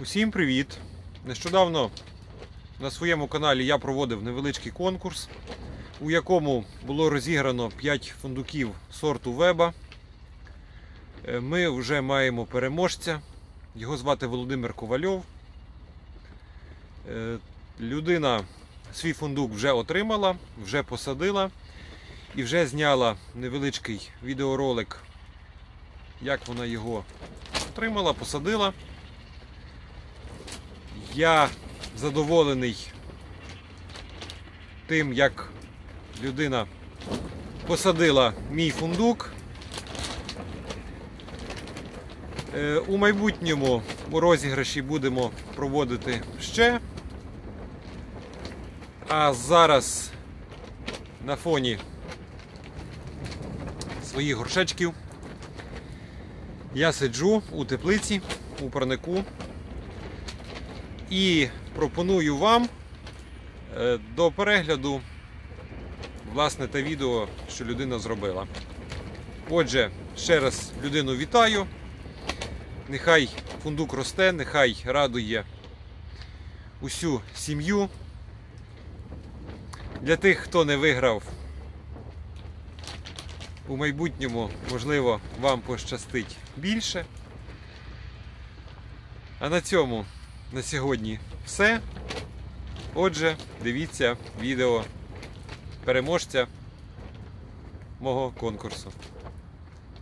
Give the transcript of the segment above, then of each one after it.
Усім привіт! Нещодавно на своєму каналі я проводив невеличкий конкурс, у якому було розіграно 5 фундуків сорту Веба. Е, Ми вже маємо переможця. Його звати Володимир Ковальов. Е, Людина свій фундук вже отримала, вже посадила і вже зняла невеличкий відеоролик, як вона його отримала, посадила. Я задоволений тим, як людина посадила мій фундук. Е, У майбутньому у розіграші будемо проводити ще. А зараз на фоні своїх горшечків я сиджу у теплиці, у парнику і пропоную вам е, до перегляду власне те відео, що людина зробила. Отже, ще раз людину вітаю. Нехай фундук росте, нехай радує усю сім'ю. Для тих, хто не виграв, у майбутньому, можливо, вам пощастить більше. А на цьому на сьогодні все. Отже, дивіться відео переможця мого конкурсу.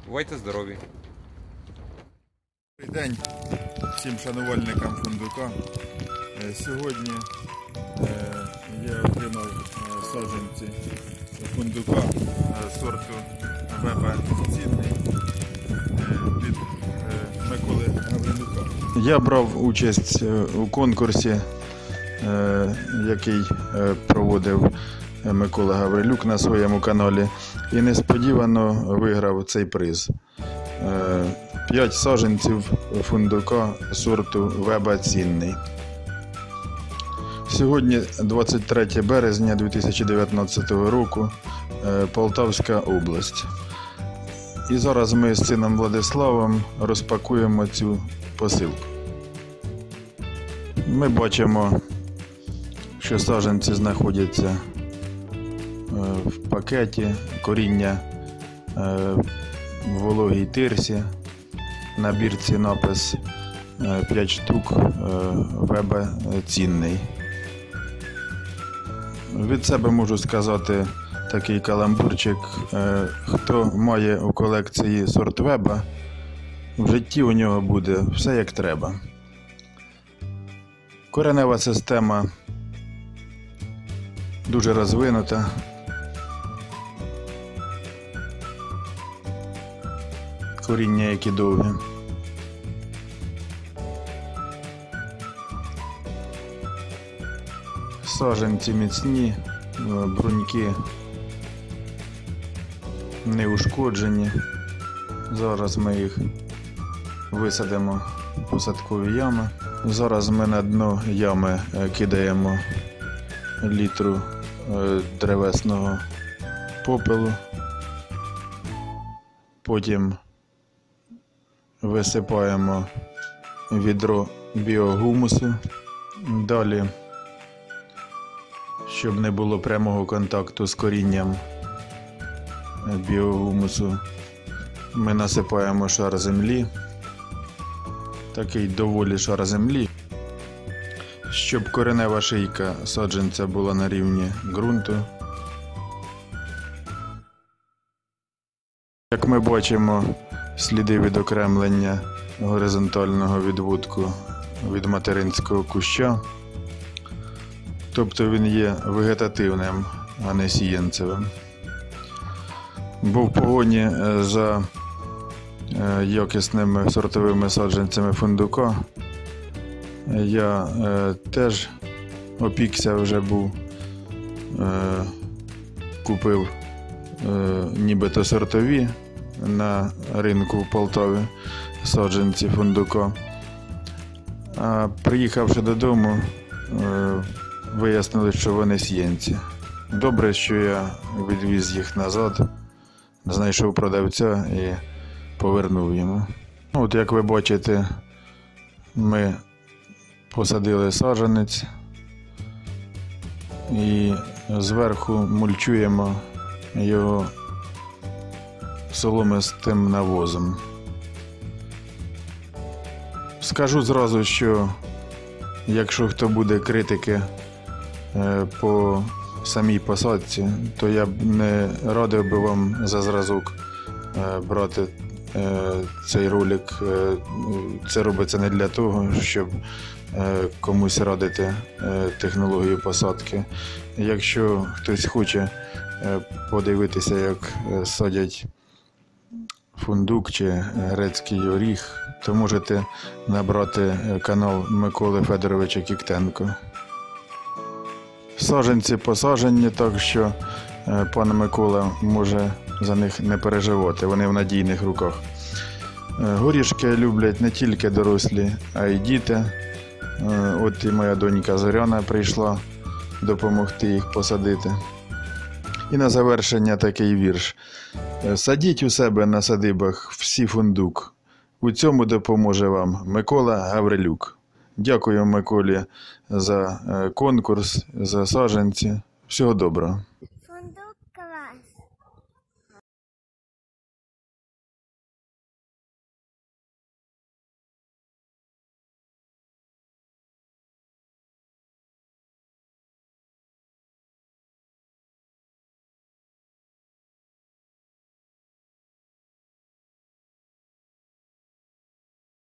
Бувайте здорові! Добрий день всім шанувальникам фундука. Е, Сьогодні е, я отримав е, саджанці фундука сорту Веба цінний Я брав участь е, у конкурсі, е, який е, проводив Микола Гаврилюк на своєму каналі, і несподівано виграв цей приз. 5 саджанців фундука сорту Веба цінний. Сьогодні 23 березня 2019 року, Полтавська область. І зараз ми з сином Владиславом розпакуємо цю посилку. Ми бачимо, що саджанці знаходяться е, в пакеті, коріння е, в вологій тирсі. На бірці напис 5 штук е, веба цінний. Від себе можу сказати такий каламбурчик. Хто має у колекції сорт веба, в житті у нього буде все як треба. Коренева система дуже розвинута. Коріння які довгі. Саженці міцні, бруньки не ушкоджені. Зараз ми їх висадимо в посадкові ями. Зараз ми на дно ями е, кидаємо літру е, древесного попелу. Потім висипаємо відро біогумусу. Далі, щоб не було прямого контакту з корінням біогумусу, ми насипаємо шар землі, такий доволі шар землі, щоб коренева шийка саджанця була на рівні ґрунту. Як ми бачимо, сліди відокремлення горизонтального відводку від материнського куща. Тобто він є вегетативним, а не сіянцевим. Бо в погоні е, за якісними сортовими саджанцями фундука е, я е, теж опікся вже був, е, купив е, нібито сортові на ринку в Полтаві саджанці фундука. А приїхавши додому, е, вияснили, що вони сіянці. Добре, що я відвіз їх назад, знайшов продавця і повернув йому. От як ви бачите, ми посадили саджанець і зверху мульчуємо його соломистим навозом. Скажу зразу, що якщо хто буде критики е, по самій посадці, то я б не радив би вам за зразок е, брати цей ролик. Е, Це робиться не для того, щоб е, комусь радити е, технологію посадки. Якщо хтось хоче е, подивитися, як е, садять фундук чи грецький оріг, то можете набрати е, канал Миколи Федоровича Кіктенко. Саженці посажені, так що е, пан Микола може за них не переживати, вони в надійних руках. Е, Горішки люблять не тільки дорослі, а й діти. Е, От і моя донька Зоряна прийшла допомогти їх посадити. І на завершення такий вірш. Е, Садіть у себе на садибах всі фундук. У цьому допоможе вам Микола Гаврилюк. Дякую Миколі за конкурс, за саджанці. Всього доброго.